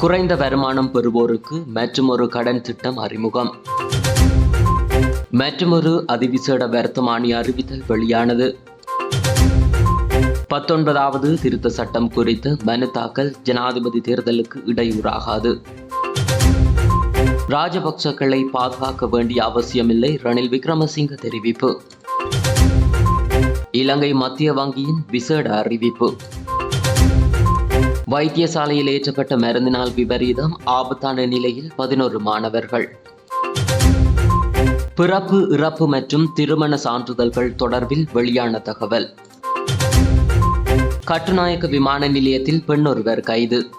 குறைந்த வருமானம் பெறுவோருக்கு மற்றுமொரு கடன் திட்டம் அறிமுகம். மற்றுமொரு அதிவிசேட வர்த்தமானி அறிவித்தல் வெளியானது. பத்தொன்பதாவது திருத்த சட்டம் குறித்து மனு தாக்கல் ஜனாதிபதி தேர்தலுக்கு இடையூறாகாது. ராஜபக்சக்களை பாதுகாக்க வேண்டிய அவசியமில்லை ரணில் விக்ரமசிங்க தெரிவிப்பு. இலங்கை மத்திய வங்கியின் விசேட அறிவிப்பு. வைத்தியசாலையில் ஏற்றப்பட்ட மருந்தினால் விபரீதம் ஆபத்தான நிலையில் பதினோரு மாணவர்கள். பிறப்பு இறப்பு மற்றும் திருமண சான்றிதழ்கள் தொடர்பில் வெளியான தகவல். கட்டுநாயக்க விமான நிலையத்தில் பெண்ணொருவர் கைது.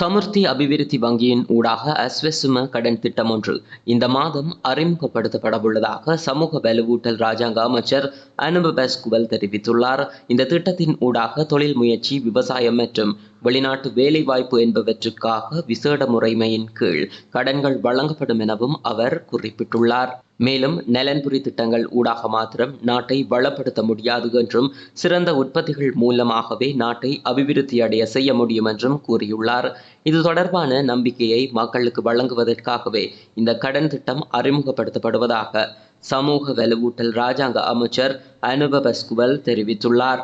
சமுர்த்தி அபிவிருத்தி வங்கியின் ஊடாக அஸ்வசும கடன் திட்டம் ஒன்று. இந்த மாதம் அறிமுகப்படுத்தப்படவுள்ளதாக சமூக வலுவூட்டல் ராஜாங்க அமைச்சர் அனுபபஸ் குவல் தெரிவித்துள்ளார். இந்த திட்டத்தின் ஊடாக தொழில் முயற்சி விவசாயம் மற்றும் வெளிநாட்டு வேலைவாய்ப்பு என்பவற்றுக்காக விசேட முறைமையின் கீழ் கடன்கள் வழங்கப்படும் எனவும் அவர் குறிப்பிட்டுள்ளார். மேலும் நலன்புரி திட்டங்கள் ஊடாக மாத்திரம் நாட்டை வளப்படுத்த முடியாது என்றும் சிறந்த உற்பத்திகள் மூலமாகவே நாட்டை அபிவிருத்தி அடைய செய்ய முடியும் என்றும் கூறியுள்ளார். இது தொடர்பான நம்பிக்கையை மக்களுக்கு வழங்குவதற்காகவே இந்த கடன் திட்டம் அறிமுகப்படுத்தப்படுவதாக சமூக வலுவூட்டல் ராஜாங்க அமைச்சர் அனுபபஸ்குவல் தெரிவித்துள்ளார்.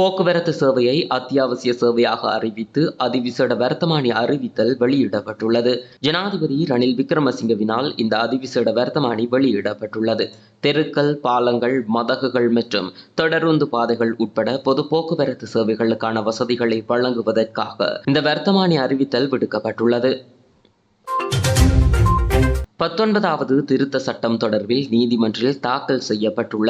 போக்குவரத்து சேவையை அத்தியாவசிய சேவையாக அறிவித்து அதிவிசேட வர்த்தமானி அறிவித்தல் வெளியிடப்பட்டுள்ளது. ஜனாதிபதி ரணில் விக்ரமசிங்கவினால் இந்த அதிவிசேட வர்த்தமானி வெளியிடப்பட்டுள்ளது. தெருக்கள் பாலங்கள் மதகுகள் மற்றும் தொடருந்து பாதைகள் உட்பட பொது போக்குவரத்து சேவைகளுக்கான வசதிகளை வழங்குவதற்காக இந்த வர்த்தமானி அறிவித்தல் விடுக்கப்பட்டுள்ளது. பத்தொன்பதாவது திருத்த சட்டம் தொடர்பில் நீதிமன்றில் தாக்கல் செய்யப்பட்டுள்ள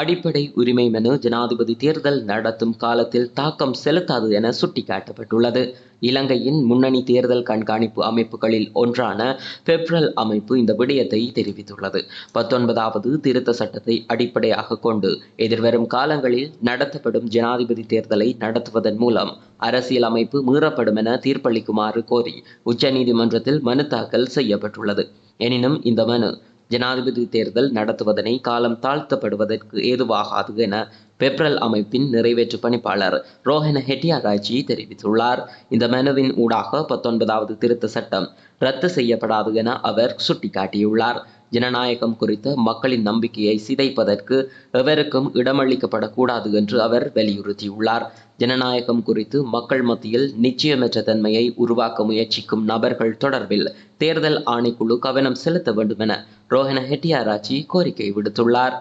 அடிப்படை உரிமை மனு ஜனாதிபதி தேர்தல் நடத்தும் காலத்தில் தாக்கம் செலுத்தாது என சுட்டிக்காட்டப்பட்டுள்ளது. இலங்கையின் முன்னணி தேர்தல் கண்காணிப்பு அமைப்புகளில் ஒன்றான பெப்ரல் அமைப்பு இந்த விடயத்தை தெரிவித்துள்ளது. பத்தொன்பதாவது திருத்த சட்டத்தை அடிப்படையாக கொண்டு எதிர்வரும் காலங்களில் நடத்தப்படும் ஜனாதிபதி தேர்தலை நடத்துவதன் மூலம் அரசியல் அமைப்பு மீறப்படும் என தீர்ப்பளிக்குமாறு கோரி உச்சநீதிமன்றத்தில் மனு தாக்கல் செய்யப்பட்டுள்ளது. எனினும் இந்த மனு ஜனாதிபதி தேர்தல் நடத்துவதனை காலம் தாழ்த்தப்படுவதற்கு ஏதுவாகாது என பெப்ரல் அமைப்பின் நிறைவேற்று பணிப்பாளர் ரோஹன ஹெட்டியாராய்ச்சி தெரிவித்துள்ளார். இந்த மனுவின் ஊடாக பத்தொன்பதாவது திருத்த சட்டம் ரத்து செய்யப்படாது என அவர் சுட்டிக்காட்டியுள்ளார். ஜனநாயகம் குறித்த மக்களின் நம்பிக்கையை சிதைப்பதற்கு எவருக்கும் இடமளிக்கப்படக்கூடாது என்று அவர் வலியுறுத்தியுள்ளார். ஜனநாயகம் குறித்து மக்கள் மத்தியில் நிச்சயமற்ற தன்மையை உருவாக்க முயற்சிக்கும் நபர்கள் தொடர்பில் தேர்தல் ஆணைக்குழு கவனம் செலுத்த வேண்டும் என ரோஹன ஹெட்டியாராச்சி கோரிக்கை விடுத்துள்ளார்.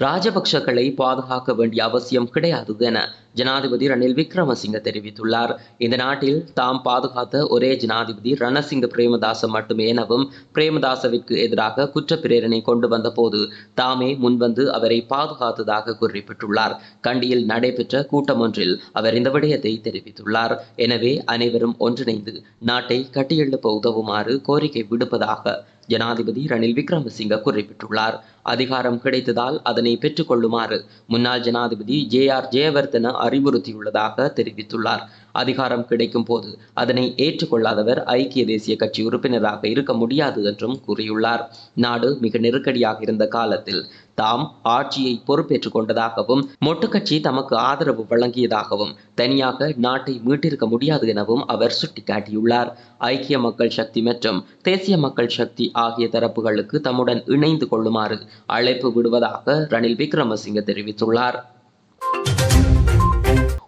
ராஜபக்சக்களை பாதுகாக்க வேண்டிய அவசியம் கிடையாது என ஜனாதிபதி ரணில் விக்ரமசிங்க தெரிவித்துள்ளார். இந்த நாட்டில் தாம் பாதுகாத்த ஒரே ஜனாதிபதி ரணசிங்க பிரேமதாச மட்டுமே எனவும் பிரேமதாசவிற்கு எதிராக குற்றப்பிரேரணை கொண்டு வந்த போது தாமே முன்வந்து அவரை பாதுகாத்ததாக குறிப்பிட்டுள்ளார். கண்டியில் நடைபெற்ற கூட்டம் ஒன்றில் அவர் இந்த விடயத்தை தெரிவித்துள்ளார். எனவே அனைவரும் ஒன்றிணைந்து நாட்டை கட்டியெழுப்ப உதவுமாறு கோரிக்கை விடுப்பதாக ஜனாதிபதி ரணில் விக்ரமசிங்க குறிப்பிட்டுள்ளார். அதிகாரம் கிடைத்ததால் அதனை பெற்றுக்கொள்ளுமாறு முன்னாள் ஜனாதிபதி ஜே ஆர் ஜெயவர்தன அறிவுறுத்தியுள்ளதாக தெரிவித்துள்ளார். அதிகாரம் கிடைக்கும் போது அதனை ஏற்றுக்கொள்ளாதவர் ஐக்கிய தேசிய கட்சி உறுப்பினராக இருக்க முடியாது என்றும் கூறியுள்ளார். நாடு மிக நெருக்கடியாக இருந்த காலத்தில் தாம் ஆட்சியை பொறுப்பேற்றுக் கொண்டதாகவும் மொட்டு கட்சி தமக்கு ஆதரவு வழங்கியதாகவும் தனியாக நாட்டை மீட்டிருக்க முடியாது எனவும் அவர் சுட்டிக்காட்டியுள்ளார். ஐக்கிய மக்கள் சக்தி மற்றும் தேசிய மக்கள் சக்தி ஆகிய தரப்புகளுக்கு தம்முடன் இணைந்து கொள்ளுமாறு அழைப்பு விடுவதாக ரணில் விக்ரமசிங்க தெரிவித்துள்ளார்.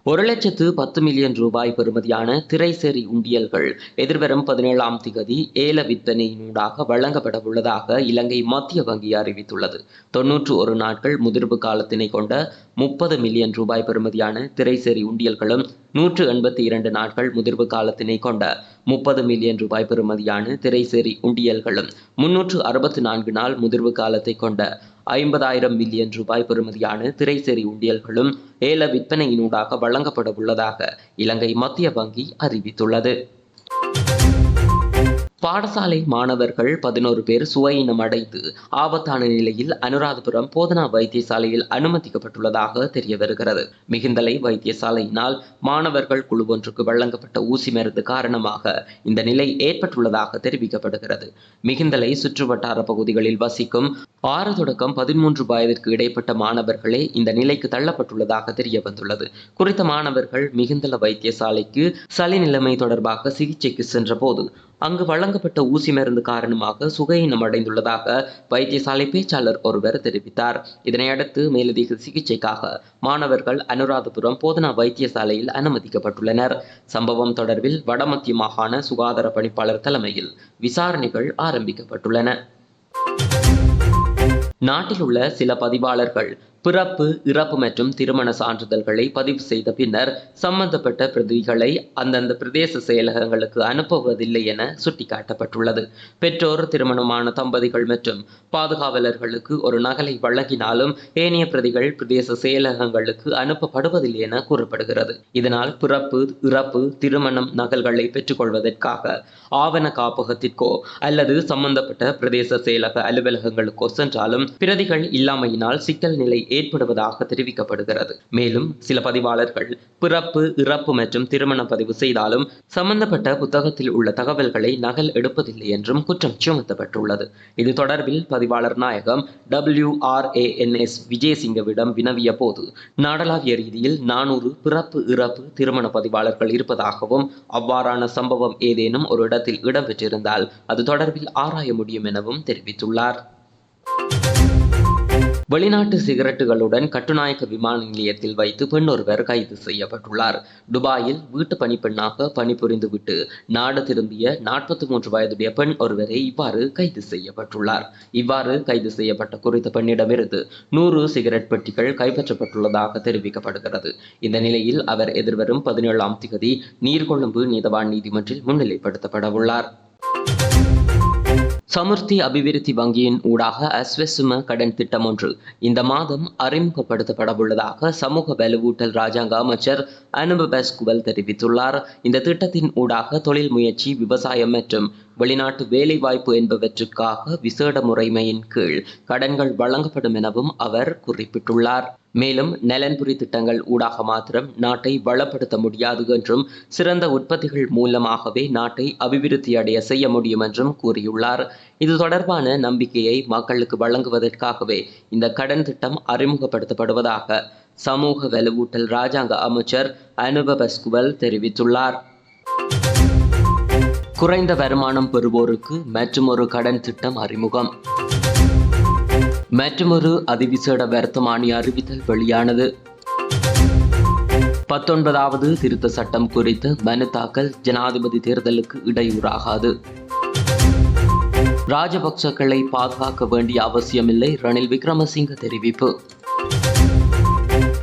ஒரு லட்சத்து பத்து மில்லியன் ரூபாய் பெறுமதியான திரைசேரி உண்டியல்கள் எதிர்வரும் பதினேழாம் திகதி ஏல விற்பனையினூடாக வழங்கப்பட உள்ளதாக இலங்கை மத்திய வங்கி அறிவித்துள்ளது. தொன்னூற்று ஒரு நாட்கள் முதிர்வு காலத்தினை கொண்ட முப்பது மில்லியன் ரூபாய் பெறுமதியான திரைசேரி உண்டியல்களும் நூற்று எண்பத்தி இரண்டு நாட்கள் முதிர்வு காலத்தினை கொண்ட முப்பது மில்லியன் ரூபாய் பெறுமதியான திரைசேரி உண்டியல்களும் முன்னூற்று அறுபத்தி நான்கு நாள் முதிர்வு காலத்தை கொண்ட ஐம்பதாயிரம் மில்லியன் ரூபாய் பெறுமதியான திரைசேரி உண்டியல்களும் ஏல விற்பனையினூடாக வழங்கப்பட உள்ளதாக இலங்கை மத்திய வங்கி அறிவித்துள்ளது. பாடசாலை மாணவர்கள் பதினோரு பேர் சுவையினம் அடைந்து ஆபத்தான நிலையில் அனுராதபுரம் போதனா வைத்தியசாலையில் அனுமதிக்கப்பட்டுள்ளதாக தெரிய வருகிறது. மிகுந்தலை வைத்தியசாலையினால் மாணவர்கள் குழு ஒன்றுக்கு வழங்கப்பட்ட ஊசி மருந்து காரணமாக இந்த நிலை ஏற்பட்டுள்ளதாக தெரிவிக்கப்படுகிறது. மிகுந்தலை சுற்றுவட்டார பகுதிகளில் வசிக்கும் ஆறு தொடக்கம் பதிமூன்று வயதிற்கு இடைப்பட்ட மாணவர்களே இந்த நிலைக்கு தள்ளப்பட்டுள்ளதாக தெரிய வந்துள்ளது. குறித்த மாணவர்கள் மிகுந்தல வைத்தியசாலைக்கு சளி நிலைமை தொடர்பாக சிகிச்சைக்கு சென்றபோது அங்கு வழங்கப்பட்ட ஊசி மருந்து காரணமாக சுகையினம் அடைந்துள்ளதாக வைத்தியசாலை பேச்சாளர் ஒருவர் தெரிவித்தார். இதனையடுத்து மேலதிக சிகிச்சைக்காக மாணவர்கள் அனுராதபுரம் போதனா வைத்தியசாலையில் அனுமதிக்கப்பட்டுள்ளனர். சம்பவம் தொடர்பில் வடமத்திய மாகாண சுகாதார பணிப்பாளர் தலைமையில் விசாரணைகள் ஆரம்பிக்கப்பட்டுள்ளன. நாட்டில் உள்ள சில பதிவாளர்கள் பிறப்பு இறப்பு மற்றும் திருமண சான்றிதழ்களை பதிவு செய்த பின்னர் சம்பந்தப்பட்ட பிரதிகளை அந்தந்த பிரதேச செயலகங்களுக்கு அனுப்புவதில்லை என சுட்டிக்காட்டப்பட்டுள்ளது. பெற்றோர் திருமணமான தம்பதிகள் மற்றும் பாதுகாவலர்களுக்கு ஒரு நகலை வழங்கினாலும் ஏனைய பிரதிகள் பிரதேச செயலகங்களுக்கு அனுப்பப்படுவதில்லை என கூறப்படுகிறது. இதனால் பிறப்பு இறப்பு திருமணம் நகல்களை பெற்றுக்கொள்வதற்காக ஆவண காப்பகத்திற்கோ அல்லது சம்பந்தப்பட்ட பிரதேச செயலக அலுவலகங்களுக்கோ சென்றாலும் பிரதிகள் இல்லாமையினால் சிக்கல் நிலை ஏற்படுவதாக தெரிவிக்கப்படுகிறது. மேலும் சில பதிவாளர்கள் பிறப்பு இறப்பு மற்றும் திருமண பதிவு செய்தாலும் சம்பந்தப்பட்ட புத்தகத்தில் உள்ள தகவல்களை நகல் எடுப்பதில்லை என்றும் குற்றம் சுமத்தப்பட்டுள்ளது. இது தொடர்பில் பதிவாளர் நாயகம் W R A N S விஜயசிங்கவிடம் வினவிய போது நாடளாவிய ரீதியில் நானூறு பிறப்பு இறப்பு திருமண பதிவாளர்கள் இருப்பதாகவும் அவ்வாறான சம்பவம் ஏதேனும் ஒரு இடத்தில் இடம்பெற்றிருந்தால் அது தொடர்பில் ஆராய முடியும் எனவும் தெரிவித்துள்ளார். வெளிநாட்டு சிகரெட்டுகளுடன் கட்டுநாயக்க விமான நிலையத்தில் வைத்து பெண் ஒருவர் கைது செய்யப்பட்டுள்ளார். துபாயில் வீட்டு பணிப்பெண்ணாக பணிபுரிந்துவிட்டு நாடு திரும்பிய நாற்பத்தி மூன்று வயதுடைய பெண் ஒருவரை இவ்வாறு கைது செய்யப்பட்டுள்ளார். இவ்வாறு கைது செய்யப்பட்ட குறித்த பெண்ணிடமிருந்து நூறு சிகரெட் பெட்டிகள் கைப்பற்றப்பட்டுள்ளதாக தெரிவிக்கப்படுகிறது. இந்த நிலையில் அவர் எதிர்வரும் பதினேழாம் திகதி நீர்கொழும்பு நீதவான் நீதிமன்றில் முன்னிலைப்படுத்தப்பட உள்ளார் சமுர்த்தி அபிவிருத்தி வங்கியின் ஊடாக அஸ்வசும கடன் திட்டம் ஒன்று. இந்த மாதம் அறிமுகப்படுத்தப்படவுள்ளதாக சமூக வலுவூட்டல் ராஜாங்க அமைச்சர் அனுப பெஸ்குவல் தெரிவித்துள்ளார். இந்த திட்டத்தின் ஊடாக தொழில் முயற்சி விவசாயம் மற்றும் வெளிநாட்டு வேலைவாய்ப்பு என்பவற்றுக்காக விசேட முறைமையின் கீழ் கடன்கள் வழங்கப்படும் எனவும் அவர் குறிப்பிட்டுள்ளார். மேலும் நலன்புரி திட்டங்கள் ஊடாக மாத்திரம் நாட்டை வளப்படுத்த முடியாது என்றும் சிறந்த உற்பத்திகள் மூலமாகவே நாட்டை அபிவிருத்தி அடைய செய்ய முடியும் என்றும் கூறியுள்ளார். இது தொடர்பான நம்பிக்கையை மக்களுக்கு வழங்குவதற்காகவே இந்த கடன் திட்டம் அறிமுகப்படுத்தப்படுவதாக சமூக வலுவூட்டல் ராஜாங்க அமைச்சர் அனுபபஸ்குவல் தெரிவித்துள்ளார். குறைந்த வருமானம் பெறுவோருக்கு மற்றுமொரு கடன் திட்டம் அறிமுகம். மற்றுமொரு அதிவிசேட வர்த்தமானி அறிவித்தல் வெளியானது. பத்தொன்பதாவது திருத்த சட்டம் குறித்து மனு தாக்கல் ஜனாதிபதி தேர்தலுக்கு இடையூறாகாது. ராஜபக்சக்களை பாதுகாக்க வேண்டிய அவசியமில்லை ரணில் விக்ரமசிங்க தெரிவிப்பு.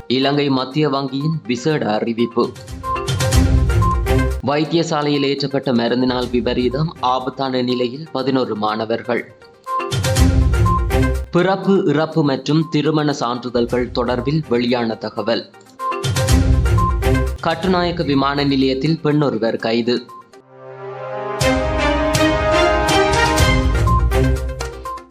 இலங்கை மத்திய வங்கியின் விசேட அறிவிப்பு. வைத்தியசாலையில் ஏற்றப்பட்ட மருந்தினால் விபரீதம் ஆபத்தான நிலையில் பதினோரு மாணவர்கள். பிறப்பு இறப்பு மற்றும் திருமண சான்றிதழ்கள் தொடர்பில் வெளியான தகவல். கட்டுநாயக்க விமான நிலையத்தில் பெண் ஒருவர் கைது.